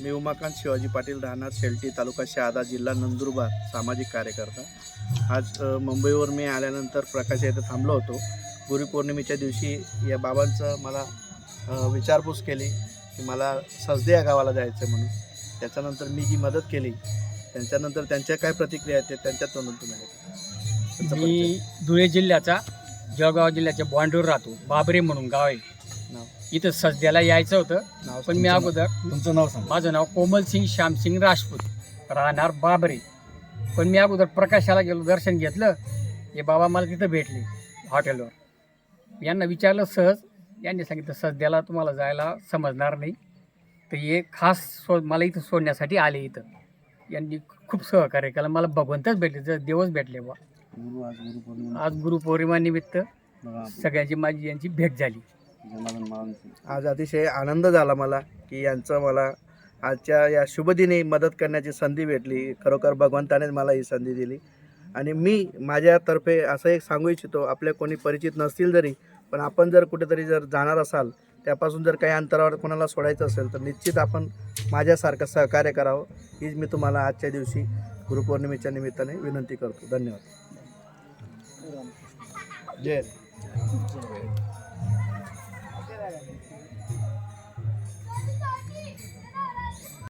मी उमाकांत शिवाजी पाटील राहणार शेलटी तालुका शहादा जिल्हा नंदुरबार सामाजिक कार्यकर्ता. आज मुंबईवर मी आल्यानंतर प्रकाश येथे थांबलो होतो. गुरुपौर्णिमेच्या दिवशी या बाबांचं मला विचारपूस केली की मला सजदे या गावाला जायचं म्हणून. त्याच्यानंतर मी जी मदत केली. त्यांच्यानंतर त्यांच्या काय प्रतिक्रिया आहेत ते त्यांच्या तोंडून तुम्ही. मी धुळे जिल्ह्याचा जळगाव जिल्ह्याच्या बॉन्डवर राहतो. बाबरे म्हणून गाव आहे. इथं सध्याला यायचं होतं पण मी अगोदर तुमचं नाव सांगा. माझं नाव कोमल सिंग श्यामसिंग राजपूत. राहणार बाबरे. पण मी अगोदर प्रकाशाला गेलो दर्शन घेतलं. हे बाबा मला तिथं भेटले हॉटेलवर. यांना विचारलं सहज. यांनी सांगितलं सध्याला तुम्हाला जायला समजणार नाही. तर हे खास सो मला इथं सोडण्यासाठी आले इथं. यांनी खूप सहकार्य केलं. मला भगवंतच भेटले जर देवच भेटले बा आज गुरुपौर्णिमा आज गुरुपौर्णिमा निमित्त बघा. सगळ्यांची माझी यांची भेट झाली. आज अतिशय आनंद झाला मला की यांचं मला आजच्या या शुभदिनी मदत करण्याची संधी भेटली. खरोखर भगवंतानेच मला ही संधी दिली. आणि मी माझ्यातर्फे असं एक सांगू इच्छितो आपल्या कोणी परिचित नसतील जरी पण आपण जर कुठेतरी जर जाणार असाल त्यापासून जर काही अंतरावर कोणाला सोडायचं असेल तर निश्चित आपण माझ्यासारखं सहकार्य करावं हीच मी तुम्हाला आजच्या दिवशी गुरुपौर्णिमेच्या निमित्ताने विनंती करतो. धन्यवाद. जय.